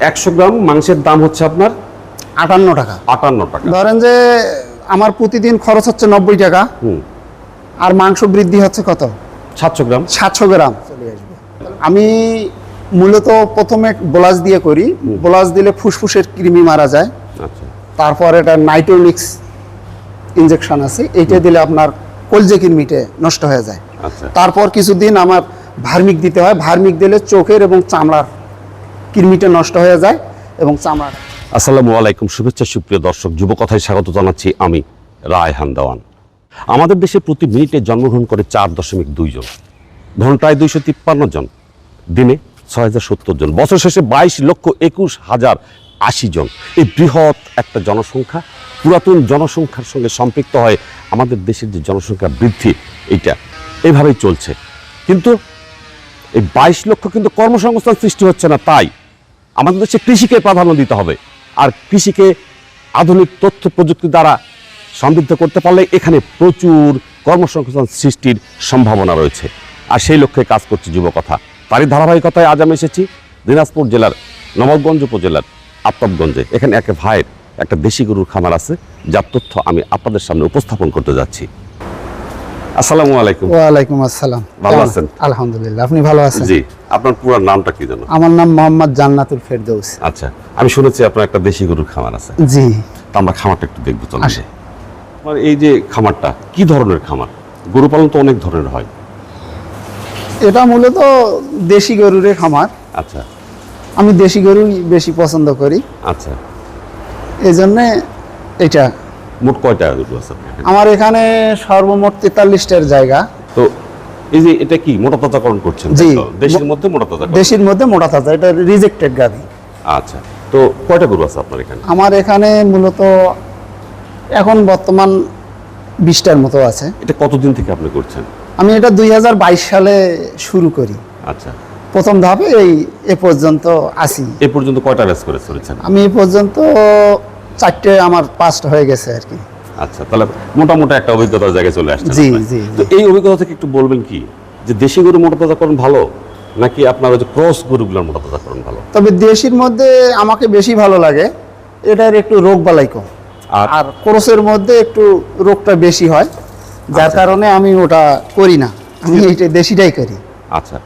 একশো গ্রাম মাংসের দাম হচ্ছে আপনার আটান্ন টাকা। আটান্ন টাকা। ধরেন যে আমার প্রতিদিন খরচ হচ্ছে নব্বই টাকা আর মাংস বৃদ্ধি হচ্ছে কত? সাতশো গ্রাম। সাতশো গ্রাম। চলে আসবে আমি মূলত প্রথমে বোলাস দিয়ে করি। বোলাস দিলে ফুসফুসের কৃমি মারা যায়। আচ্ছা। তারপর এটা নাইট্রোনিক্স ইঞ্জেকশন আছে। এইটা দিলে আপনার কলজে কৃমিটে নষ্ট হয়ে যায়। আচ্ছা। তারপর কিছুদিন আমার ভার্মিক দিতে হয়। ভার্মিক দিলে চোখের এবং চামড়ার কৃমিটা নষ্ট হয়ে যায় এবং চামড়া আসসালামু আলাইকুম, শুভেচ্ছা, সুপ্রিয় দর্শক যুবকথায় স্বাগত জানাচ্ছি আমি রায়হান দেওয়ান। আমাদের দেশে প্রতি মিনিটে জন্মগ্রহণ করে চার দশমিক দুই জন ঘন্টায় দুইশো তিপ্পান্ন জন, দিনে ছয় হাজার সত্তর জন, বছর শেষে বাইশ লক্ষ একুশ হাজার আশি জন। এই বৃহৎ একটা জনসংখ্যা, পুরাতন জনসংখ্যার সঙ্গে সম্পৃক্ত হয় আমাদের দেশের যে জনসংখ্যা বৃদ্ধি, এইটা এইভাবেই চলছে। কিন্তু এই বাইশ লক্ষ কিন্তু কর্মসংস্থান সৃষ্টি হচ্ছে না, তাই আমাদের দেশে কৃষিকে প্রাধান্য দিতে হবে। আর কৃষিকে আধুনিক তথ্য প্রযুক্তি দ্বারা সমৃদ্ধ করতে পারলে এখানে প্রচুর কর্মসংস্থান সৃষ্টির সম্ভাবনা রয়েছে। আর সেই লক্ষ্যে কাজ করছে যুবকথা। তারই ধারাবাহিকতায় আজ আমি এসেছি দিনাজপুর জেলার নবাবগঞ্জ উপজেলার আফতাবগঞ্জে। এখানে এক ভাইয়ের একটা দেশি গরুর খামার আছে, যার তথ্য আমি আপনাদের সামনে উপস্থাপন করতে যাচ্ছি। আসসালামু আলাইকুম। ওয়ালাইকুম আসসালাম। ভালো আছেন? আলহামদুলিল্লাহ আপনি ভালো আছেন? জি আপনার পুরো নামটা কি জানো আমার নাম মোহাম্মদ জান্নাতুল ফেরদৌস। আচ্ছা আমি শুনেছি আপনার একটা দেশি গরুর খামার আছে। জি। তা আমরা খামারটা একটু দেখব চলো আসে। আমার এই যে খামারটা কি ধরনের খামার? গরু পালন তো অনেক ধরনের হয়। এটা মূলত দেশি গরুরে খামার। আচ্ছা। আমি দেশি গরুই বেশি পছন্দ করি। আচ্ছা। এই জন্যে এটা মোট কয়টা গরু আছে আমার এখানে সর্বমোট তেতাল্লিশটার জায়গা। তো এই যে এটা কি মোটা তাজাকরণ করছেন? জি। দেশের মধ্যে মোটা তাজাকরণ দেশির মধ্যে মোটা তাজা এটা রিজেক্টেড গাভি। আচ্ছা তো কয়টা গরু আছে আপনার এখানে? আমার এখানে মূলত এখন বর্তমান বিশটার মতো আছে। এটা কতদিন থেকে আপনি করছেন? আমি এটা দুই হাজার বাইশ সালে শুরু করি। আচ্ছা। প্রথম ধাপে এই এ পর্যন্ত আসি। এ পর্যন্ত কয়টা রেস করে চলেছেন? আমি এ পর্যন্ত চারটে আমার পাঁচটা হয়ে গেছে আর কি। আচ্ছা তাহলে মোটামুটি একটা অভিজ্ঞতার জায়গায় চলে আসছে জি, জি, তো এই অভিজ্ঞতা থেকে একটু বলবেন কি যে দেশি গরু মোটা তাজাকরণ ভালো নাকি আপনার ওই যে ক্রস গরুগুলোর মোটা তাজাকরণ ভালো? তবে দেশির মধ্যে আমাকে বেশি ভালো লাগে এটার একটু রোগ বালাই কম। আর? আর ক্রোসের মধ্যে একটু রোগটা বেশি হয় যার আচ্ছা। কারণে আমি ওটা করি না আমি এটা দেশিটাই করি। আচ্ছা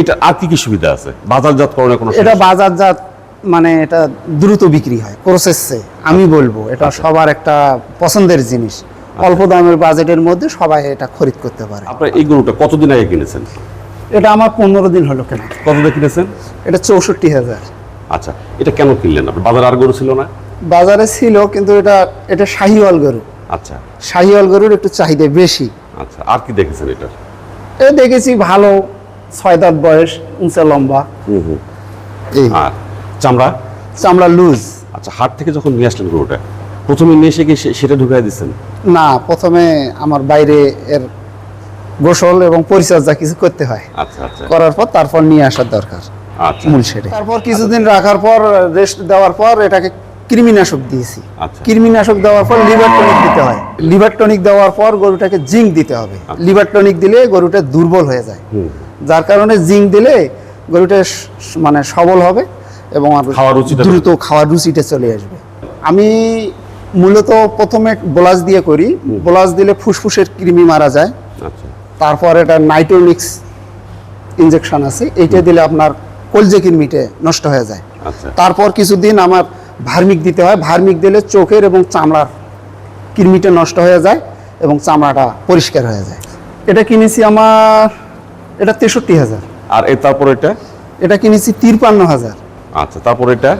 এটা আর কি কি সুবিধা আছে? বাজারজাতকরণের কোনো এটা বাজারজাত মানে এটা দ্রুত বিক্রি হয় প্রসেসে আমি বলব এটা আচ্ছা। সবার একটা পছন্দের জিনিস। অল্প দামের বাজেটের মধ্যে সবাই এটা খরিদ করতে পারে। আপনার এই গরুটা কতদিন আগে কিনেছেন? এটা আমার পনেরো দিন হলো কেনা। কত দিয়ে কিনেছেন? এটা চৌষট্টি হাজার। আচ্ছা এটা কেন কিনলেন? আপনি বাজারে আর গরু ছিল না? বাজারে ছিল কিন্তু এটা এটা শাহিওয়াল গরু। আচ্ছা। শাহিওয়াল গরুর একটু চাহিদা বেশি। আচ্ছা আর কি দেখেছেন এটা এ দেখেছি ভালো ছয় দাঁত বয়স উঁচা লম্বা। হুম হুম। এই। আর? চামড়া? চামড়া লুজ আচ্ছা হাট থেকে যখন নিয়ে আসলেন গরুটা প্রথমে নিয়ে এসে কি সেটা ঢুকাই দিচ্ছেন? না প্রথমে আমার বাইরে এর গোসল এবং পরিচর্যা কিছু করতে হয়। আচ্ছা আচ্ছা। করার পর তারপর নিয়ে আসার দরকার। আচ্ছা। মূল সেরে। তারপর কিছুদিন রাখার পর রেস্ট দেওয়ার পর এটাকে কৃমিনাশক দিয়েছি। আচ্ছা। কৃমিনাশক দেওয়ার পর লিভার টনিক দিতে হয়। লিভার টনিক দেওয়ার পর গরুটাকে জিঙ্ক দিতে হবে। লিভার টনিক দিলে গরুটা দুর্বল হয়ে যায়। যার কারণে জিঙ্ক দিলে গরুটা মানে সবল হবে। এবং খাওয়ার রুচিটা দ্রুত খাওয়ার রুচিটা চলে আসবে। আমি মূলত প্রথমে বোলাস দিয়ে করি। বোলাস দিলে ফুসফুসের কৃমি মারা যায়। আচ্ছা। তারপর এটা নাইট্রোনিক্স ইনজেকশন আছে। এইটা দিলে আপনার কলজে কৃমিটে নষ্ট হয়ে যায়। আচ্ছা। তারপর কিছুদিন আমার ভার্মিক দিতে হয়। ভার্মিক দিলে চোখের এবং চামড়ার কৃমিটা নষ্ট হয়ে যায় এবং চামড়াটা পরিষ্কার হয়ে যায়। এটা কিনেছি আমার এটা তেষট্টি হাজার। আর এ তারপর এটা? এটা কিনেছি তিরপান্ন হাজার। আচ্ছা তারপর এটা?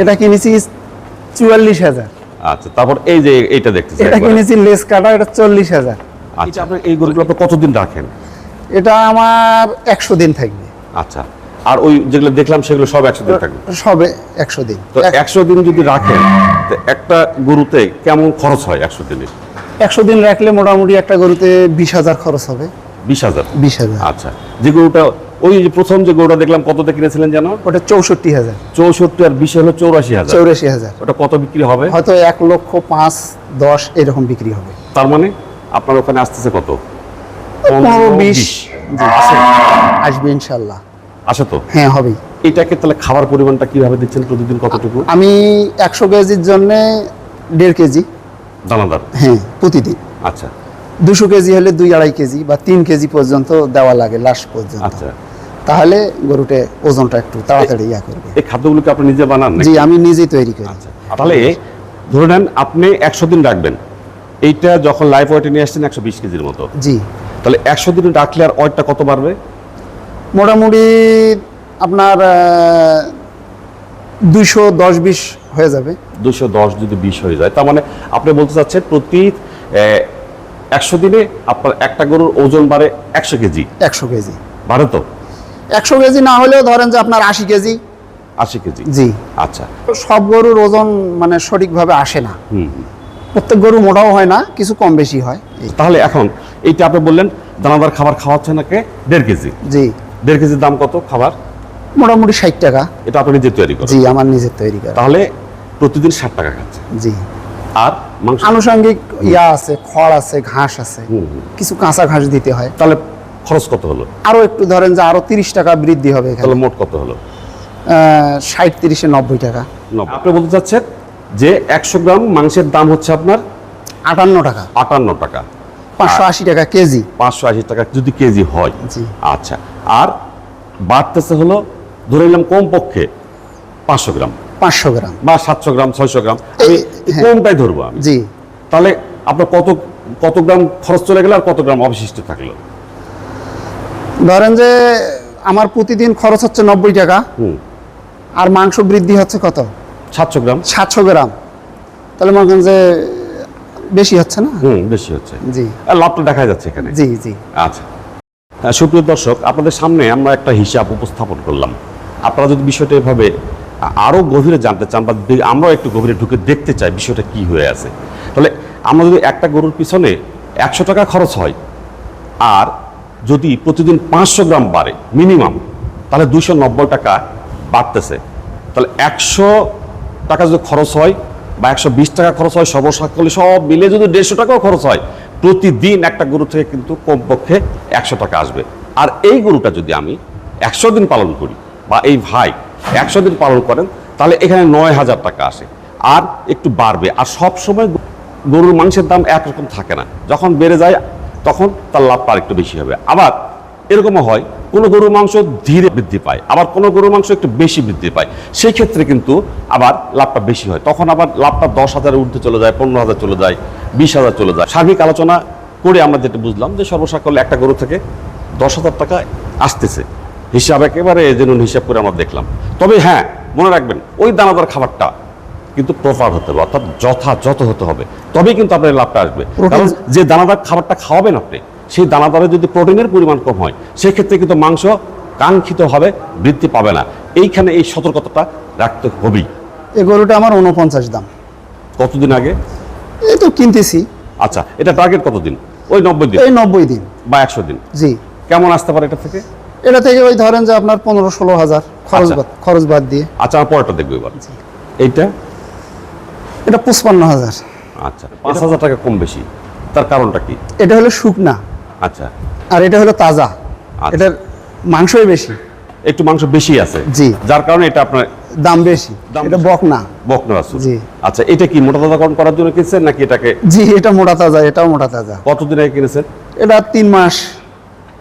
এটা কিনেছি চুয়াল্লিশ হাজার। আচ্ছা তারপর এই যে এটা দেখতেছি এটা কিনেছি লেস কাটা এটা চল্লিশ হাজার। আচ্ছা আপনি এই গরুগুলো আপনি কতদিন রাখেন? এটা আমার একশো দিন থাকবে। আচ্ছা আর ওই যেগুলো দেখলাম সেগুলো সব একশো দিন থাকবে? সবে একশো দিন। তো একশো দিন যদি রাখেন তো একটা গরুতে কেমন খরচ হয় একশো দিনে একশো দিন রাখলে মোটামুটি একটা গরুতে বিশ হাজার খরচ হবে। বিশ হাজার। বিশ হাজার। আচ্ছা যে গরুটা ওই যে প্রথম যে গরুটা দেখলাম কততে কিনেছিলেন জানো? ওটা চৌষট্টি হাজার। চৌষট্টি আর বিশে হলো চৌরাশি হাজার। চৌরাশি হাজার। ওটা কত বিক্রি হবে? হয়তো এক লক্ষ পাঁচ দশ এরকম বিক্রি হবে। তার মানে আপনার ওখানে আসতেছে কত? পনেরো বিশ। আসবে ইনশাল্লাহ। আছে তো? হ্যাঁ হবেই। এটাকে তাহলে খাবার পরিমাণটা কীভাবে দিচ্ছেন প্রতিদিন কতটুকু? আমি একশো কেজির জন্য দেড় কেজি। দানাদার? হ্যাঁ প্রতিদিন। আচ্ছা। দুশো কেজি হলে দুই আড়াই কেজি বা তিন কেজি পর্যন্ত দেওয়া লাগে লাস্ট পর্যন্ত। আচ্ছা। তাহলে গরুটে ওজনটা একটু তাড়াতাড়ি ইয়া করবে। এই খাদ্যগুলোকে আপনি নিজে বানান নাকি? জি আমি নিজেই তৈরি করি। আচ্ছা তাহলে ধরে নেন আপনি একশো দিন রাখবেন। এইটা যখন লাইফ ওয়েটে নিয়ে আসছেন একশো বিশ কেজির মতো। জি। তাহলে একশো দিন রাখলে আর ওয়েটটা কত বাড়বে? মোটামুটি আপনার দুইশো দশ বিশ হয়ে যাবে। দুশো দশ যদি বিশ হয়ে যায় তার মানে আপনি বলতে চাচ্ছেন প্রতি একশো দিনে আপনার একটা গরুর ওজন বাড়ে একশো কেজি। একশো কেজি। বাড়ে তো? একশো কেজি না হলেও ধরেন যে আপনার আশি কেজি। আশি কেজি। জি। আচ্ছা। সব গরুর ওজন মানে সঠিকভাবে আসে না। হুম প্রত্যেক গরু মোটাও হয় না কিছু কম বেশি হয়। তাহলে এখন এইটা আপনি বললেন দানাদার খাবার খাওয়াচ্ছেন নাকি দেড় কেজি? জি। দেড় কেজির দাম কত খাবার? মোটামুটি ষাট টাকা। এটা আপনি নিজে তৈরি করেন জি আমার নিজের তৈরি করা। তাহলে প্রতিদিন ষাট টাকা খাচ্ছে। জি। আর আনুষঙ্গিক ইয়া আছে খড় আছে ঘাস আছে। কিছু কাঁচা ঘাস দিতে হয়। তাহলে খরচ কত হলো? আরও একটু ধরেন যে আরও তিরিশ টাকা বৃদ্ধি হবে তাহলে মোট কত হলো? ষাট তিরিশে নব্বই টাকা। আপনি বলতে চাচ্ছেন যে একশো গ্রাম মাংসের দাম হচ্ছে আপনার? আটান্ন টাকা। আটান্ন টাকা। পাঁচশো আশি টাকা কেজি। পাঁচশো আশি টাকা যদি কেজি হয়। জি। আচ্ছা আর বাড়তেছে হলো ধরে নিলাম কম পক্ষে পাঁচশো গ্রাম। পাঁচশো গ্রাম। বা সাতশো গ্রাম ছয়শো গ্রাম। হ্যাঁ। ধরবো আমি। জি। তাহলে আপনার কত কত গ্রাম খরচ চলে গেল আর কত গ্রাম অবশিষ্ট থাকল? ধরেন যে আমার প্রতিদিন খরচ হচ্ছে নব্বই টাকা হুম। আর মাংস বৃদ্ধি হচ্ছে কত? সাতশো গ্রাম। সাতশো গ্রাম। তাহলে মনে করেন যে বেশি হচ্ছে না? হুম বেশি হচ্ছে। জি। আর লাভটা দেখা যাচ্ছে এখানে। জি জি। আচ্ছা। সুপ্রিয় দর্শক আপনাদের সামনে আমরা একটা হিসাব উপস্থাপন করলাম। আপনারা যদি বিষয়টা এভাবে আরও গভীরে জানতে চান বা আমরাও একটু গভীরে ঢুকে দেখতে চাই বিষয়টা কি হয়ে আছে। তাহলে আমরা যদি একটা গরুর পিছনে একশো টাকা খরচ হয় আর যদি প্রতিদিন পাঁচশো গ্রাম বাড়ে মিনিমাম তাহলে দুশো নব্বই টাকা বাড়তেছে। তাহলে একশো টাকা যদি খরচ হয় বা একশো বিশ টাকা খরচ হয় সব সর্বসাকলে সব মিলে যদি দেড়শো টাকাও খরচ হয়, প্রতিদিন একটা গরু থেকে কিন্তু কমপক্ষে একশো টাকা আসবে। আর এই গরুটা যদি আমি একশো দিন পালন করি বা এই ভাই একশো দিন পালন করেন, তাহলে এখানে নয় হাজার টাকা আসে। আর একটু বাড়বে। আর সব সময় গরুর মাংসের দাম একরকম থাকে না। যখন বেড়ে যায় তখন তার লাভটা আরেকটু বেশি হবে। আবার এরকমও হয়, কোনো গরুর মাংস ধীরে বৃদ্ধি পায়, আবার কোনো গরুর মাংস একটু বেশি বৃদ্ধি পায়। সেই ক্ষেত্রে কিন্তু আবার লাভটা বেশি হয়। তখন আবার লাভটা দশ হাজারের ঊর্ধ্বে চলে যায়, পনেরো হাজার চলে যায়, বিশ হাজার চলে যায়। সার্বিক আলোচনা করে আমরা যেটা বুঝলাম যে সর্বসাকল্যে একটা গরু থেকে দশ হাজার টাকা আসতেছে। হিসাব একেবারে যেন হিসাব করে আমরা দেখলাম। তবে হ্যাঁ মনে রাখবেন, ওই দানাদার খাবারটা কিন্তু প্রপার হতে হবে অর্থাৎ যথাযথ হতে হবে তবেই কিন্তু আপনার লাভটা আসবে। কারণ যে দানাদার খাবারটা খাওয়াবেন আপনি সেই দানাদারে যদি প্রোটিনের পরিমাণ কম হয় সেক্ষেত্রে কিন্তু মাংস কাঙ্ক্ষিতভাবে বৃদ্ধি পাবে না। এইখানে এই সতর্কতাটা রাখতে হবেই। এই গরুটা আমার উনপঞ্চাশ দাম। কতদিন আগে? এই তো কিনতেছি। আচ্ছা এটা টার্গেট কতদিন? ওই নব্বই দিন। এই নব্বই দিন। বা একশো দিন। জি। কেমন আসতে পারে এটা থেকে? এটা থেকে ওই ধরেন যে আপনার পনেরো ষোলো হাজার খরচ আচ্ছা। খরচ বাদ দিয়ে। আচ্ছা পরেরটা দেখব এবার। এইটা? এটা পঁচপান্ন হাজার। আচ্ছা পাঁচ হাজার টাকা কম বেশি। তার কারণটা কি? এটা হলো শুকনা। আচ্ছা। আর এটা হলো তাজা। আচ্ছা। এটার মাংসই বেশি। একটু মাংস বেশি আছে। জি। যার কারণে এটা আপনার দাম বেশি। এটা বেশি। বক না বকনা বাছুর জি। আচ্ছা এটা কি মোটা তাজাকরণ করার জন্য কিনছেন নাকি এটাকে জি এটা মোটা তাজা এটাও মোটা তাজা। কতদিন আগে কিনেছেন? এটা তিন মাস।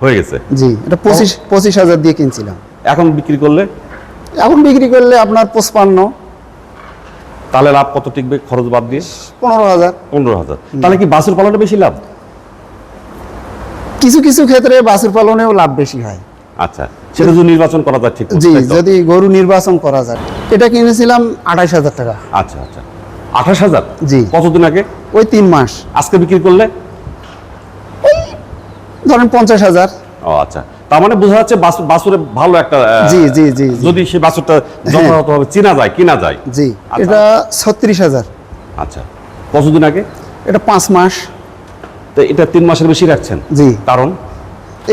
হয়ে গেছে। জি এটা পঁচিশ পঁচিশ হাজার দিয়ে কিনছিলাম। এখন বিক্রি করলে? এখন বিক্রি করলে আপনার পঁচপান্ন। তাহলে লাভ কত টিকবে খরচ বাদ দিয়ে? পনেরো হাজার। পনেরো হাজার। তাহলে কি বাছুর পালনে বেশি লাভ? কিছু কিছু ক্ষেত্রে বাছুর পালনেও লাভ বেশি হয়। আচ্ছা সেটা যদি নির্বাচন করা যায় ঠিক জি যদি গরু নির্বাচন করা যায়। এটা কিনেছিলাম আঠাইশ হাজার টাকা। আচ্ছা আচ্ছা। আঠাশ হাজার? জি। কতদিন আগে? ওই তিন মাস। আজকে বিক্রি করলে? ধরেন পঞ্চাশ হাজার। ও আচ্ছা। তার মানে বোঝা যাচ্ছে বাছুরে ভালো একটা জি জি জি যদি সেই বাছুরটা যথাযথভাবে চিনা যায় কিনা যায়। জি আচ্ছা। এটা ছত্রিশ হাজার। আচ্ছা। কতদিন আগে? এটা পাঁচ মাস। তো এটা তিন মাসের বেশি রাখছেন? জি। কারণ?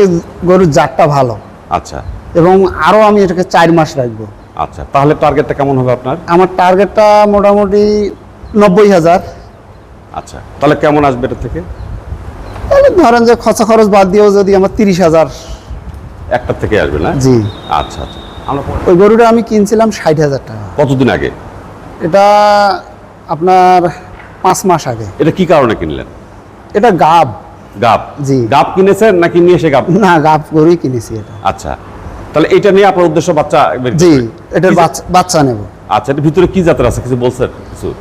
এই গরুর জাতটা ভালো। আচ্ছা। এবং আরও আমি এটাকে চার মাস রাখব। আচ্ছা তাহলে টার্গেটটা কেমন হবে আপনার? আমার টার্গেটটা মোটামুটি নব্বই হাজার। আচ্ছা তাহলে কেমন আসবে এটা থেকে? তাহলে ধরেন যে খরচা খরচ বাদ দিয়েও যদি আমার তিরিশ হাজার একটা থেকে আসবে না? জি। আচ্ছা আচ্ছা। আমরা ওই গরুটা আমি কিনছিলাম ষাট হাজার টাকা। কতদিন আগে? এটা আপনার পাঁচ মাস আগে। এটা কি কারণে কিনলেন? এটা গাব। গাব? জি। গাব কিনেছেন নাকি নিয়ে এসে গাব? না গাব গরুই কিনেছি এটা। আচ্ছা। তাহলে এটা নিয়ে আপনার উদ্দেশ্য বাচ্চা বের জি। এটার বাচ্চা নেব। আচ্ছা এটার ভিতরে কি জাতের আছে? কিছু বলছেন কিছু?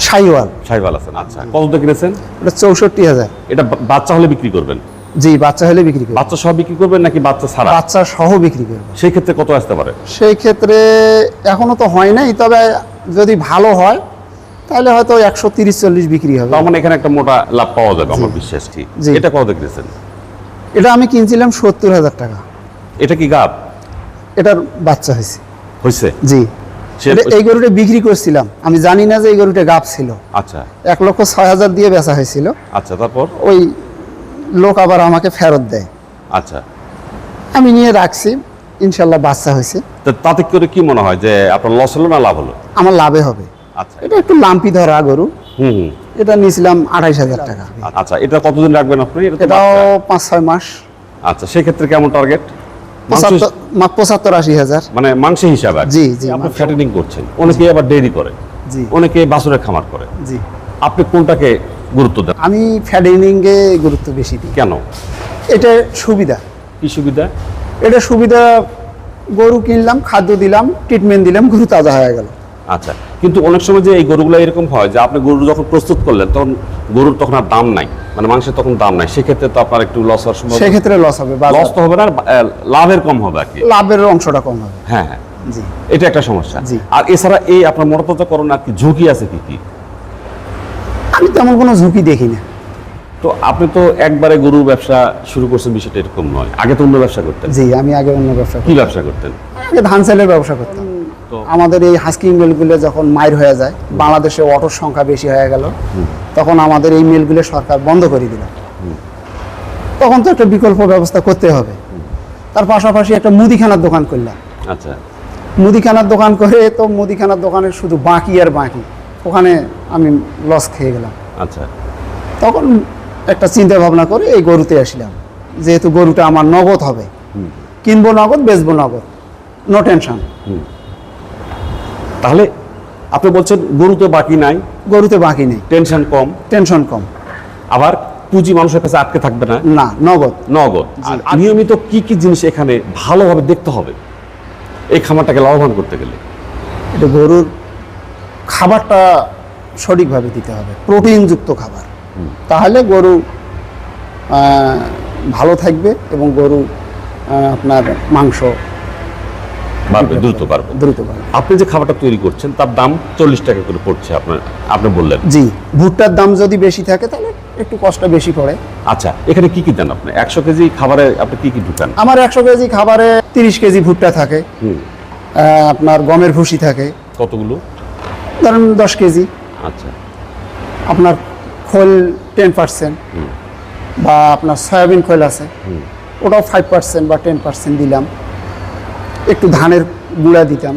সাইওয়াল সাইবাল আছেন আচ্ছা। কত কিনেছেন? এটা চৌষট্টি হাজার। এটা বাচ্চা হলে বিক্রি করবেন? জি বাচ্চা হলে বিক্রি করব। বাচ্চা সহ বিক্রি করবেন নাকি বাচ্চা ছাড়া? বাচ্চা সহ বিক্রি করব। সেই ক্ষেত্রে কত আসতে পারে? সেই ক্ষেত্রে এখনও তো হয় নাই তবে যদি ভালো হয় তাহলে হয়তো একশো তিরিশ চল্লিশ বিক্রি হবে। তার মানে এখানে একটা মোটা লাভ পাওয়া যাবে আমার বিশ্বাস ঠিক জি। এটা কত কিনেছেন এটা আমি কিনছিলাম সত্তর হাজার টাকা। এটা কি গাব? এটার বাচ্চা হয়েছে। হয়েছে? জি। এই গরুটা বিক্রি করছিলাম। আমি জানি না যে এই গরুটা গাব ছিল। আচ্ছা। এক লক্ষ ছয় হাজার দিয়ে বেচা হয়েছিল। আচ্ছা তারপর? ওই লোক আবার আমাকে ফেরত দেয়। আচ্ছা। আমি নিয়ে রাখছি ইনশাল্লাহ বাচ্চা হয়েছে। তো তাতে করে কি মনে হয় যে আপনার লস হলো না লাভ হলো? আমার লাভে হবে। আচ্ছা। এটা একটু লাম্পি ধরা গরু। হুম হুম। এটা নিয়েছিলাম আঠাইশ হাজার টাকা। আচ্ছা এটা কতদিন রাখবেন আপনি? এটা তো এটাও। পাঁচ ছয় মাস। আচ্ছা সেক্ষেত্রে কেমন টার্গেট পঁচাত্তর আশি হাজার। মানে মাংস হিসাবে জি, জি, আপনি। ফ্যাটেনিং করছেন। অনেকে আবার ডেয়ারি করে। জি। অনেকে বাছুরের খামার করে। জি। আপনি কোনটাকে গুরুত্ব দেন। আমি ফ্যাডিনিংয়ে গুরুত্ব বেশি দিই। কেন? এটা সুবিধা। কি সুবিধা? এটা সুবিধা গরু কিনলাম খাদ্য দিলাম ট্রিটমেন্ট দিলাম গরু তাজা হয়ে গেল। আচ্ছা কিন্তু অনেক সময় যে এই গরুগুলো এরকম হয় যে আপনি গরু যখন প্রস্তুত করলেন তখন গরুর তখন আর দাম নাই মানে মাংসের তখন দাম নাই। সেক্ষেত্রে তো আপনার একটু লস হওয়ার সম্ভব সেক্ষেত্রে লস হবে লস তো হবে না লাভের কম হবে আর কি। লাভের অংশটা কম হবে। হ্যাঁ হ্যাঁ। জি। এটা একটা সমস্যা। জি। আর এছাড়া এই আপনার মোটাতাজাকরণ আর কি ঝুঁকি আছে কি কি? আমি তেমন কোনো ঝুঁকি দেখি না। তো আপনি তো একবারে গরুর ব্যবসা শুরু করছেন বিষয়টা এরকম নয়। আগে তো অন্য ব্যবসা করতেন। জি আমি আগে অন্য ব্যবসা কি ব্যবসা করতেন? আগে ধান সেলের ব্যবসা করতাম। তো- আমাদের এই হাস্কিং মিলগুলো যখন মাইর হয়ে যায় বাংলাদেশে অটোর সংখ্যা বেশি হয়ে গেল তখন আমাদের এই মিলগুলো সরকার বন্ধ করে দিল। তখন তো একটা বিকল্প ব্যবস্থা করতে হবে। তার পাশাপাশি একটা মুদিখানার দোকান করলাম। আচ্ছা। মুদিখানার দোকান করে তো মুদিখানার দোকানে শুধু বাকি আর বাকি। ওখানে আমি লস খেয়ে গেলাম। আচ্ছা। তখন একটা চিন্তা ভাবনা করে এই গরুতে আসলাম। যেহেতু গরুটা আমার নগদ হবে কিনবো নগদ বেচবো নগদ নো টেনশন তাহলে আপনি বলছেন গরুতে বাকি নাই। গরুতে বাকি নেই। টেনশন কম। টেনশন কম। আবার পুঁজি মানুষের কাছে আটকে থাকবে না? না নগদ। নগদ। নিয়মিত কি কি জিনিস এখানে ভালোভাবে দেখতে হবে? এই খামারটাকে লাভবান করতে গেলে। এটা গরুর খাবারটা সঠিকভাবে দিতে হবে প্রোটিনযুক্ত খাবার। তাহলে গরু ভালো থাকবে এবং গরু আপনার মাংস বাড়বে দ্রুত বাড়বে। দ্রুত বাড়বে। আপনি যে খাবারটা তৈরি করছেন তার দাম চল্লিশ টাকা করে পড়ছে আপনার আপনি বললেন। জি ভুট্টার দাম যদি বেশি থাকে তাহলে একটু কষ্ট বেশি পড়ে। আচ্ছা এখানে কি কি দেন আপনি? একশো কেজি খাবারে আপনি কি কি ঢুকান আমার একশো কেজি খাবারে তিরিশ কেজি ভুট্টা থাকে। আপনার গমের ভুসি থাকে। কতগুলো? ধরেন দশ কেজি। আচ্ছা। আপনার খোল টেন পার্সেন্ট বা আপনার সয়াবিন খোল আছে ওটাও ফাইভ পার্সেন্ট বা টেন পার্সেন্ট দিলাম। একটু ধানের গুঁড়া দিতাম।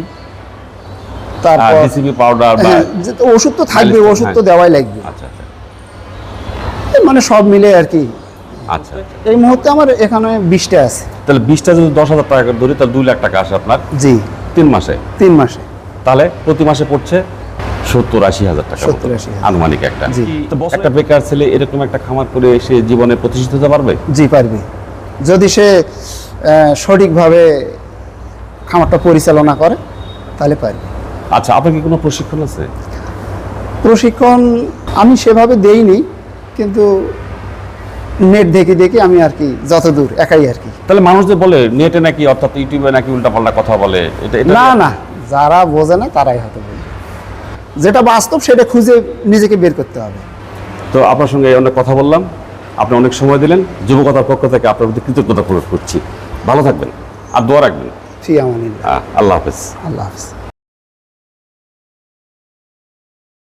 তারপর পাউডার হ্যাঁ, ওষুধ তো থাকবে ওষুধ তো হ্যাঁ। দেওয়াই লাগবে। আচ্ছা আচ্ছা। মানে সব মিলে আর কি। আচ্ছা। এই মুহূর্তে আমার এখানে বিশটা আছে। তাহলে বিশটা যদি দশ হাজার টাকা ধরি তাহলে দুই লাখ টাকা আসে আপনার? জি। তিন মাসে? তিন মাসে। তাহলে প্রতি মাসে পড়ছে সত্তর আশি হাজার টাকা 70, মতো। 80 হাজার। আনুমানিক একটা জি। তো একটা বেকার ছেলে এরকম একটা খামার করে সে জীবনে প্রতিষ্ঠিত হতে পারবে জি পারবে যদি সে সঠিকভাবে খামারটা পরিচালনা করে তাহলে পারবে আচ্ছা আপনার কি কোনো প্রশিক্ষণ আছে প্রশিক্ষণ আমি সেভাবে দেইনি কিন্তু নেট দেখে দেখে আমি আর কি যতদূর একাই আর কি তাহলে মানুষ যে বলে নেটে নাকি অর্থাৎ ইউটিউবে নাকি উল্টাপাল্টা কথা বলে এটা না না যারা বোঝে না তারাই হয়তো যেটা বাস্তব সেটা খুঁজে নিজেকে বের করতে হবে। তো আপনার সঙ্গে অনেক কথা বললাম। আপনি অনেক সময় দিলেন। যুবকতার পক্ষ থেকে আপনার প্রতি কৃতজ্ঞতা প্রকাশ করছি। ভালো থাকবেন। আর দোয়া রাখবেন। আল্লাহ হাফেজ। আল্লাহ হাফিজ।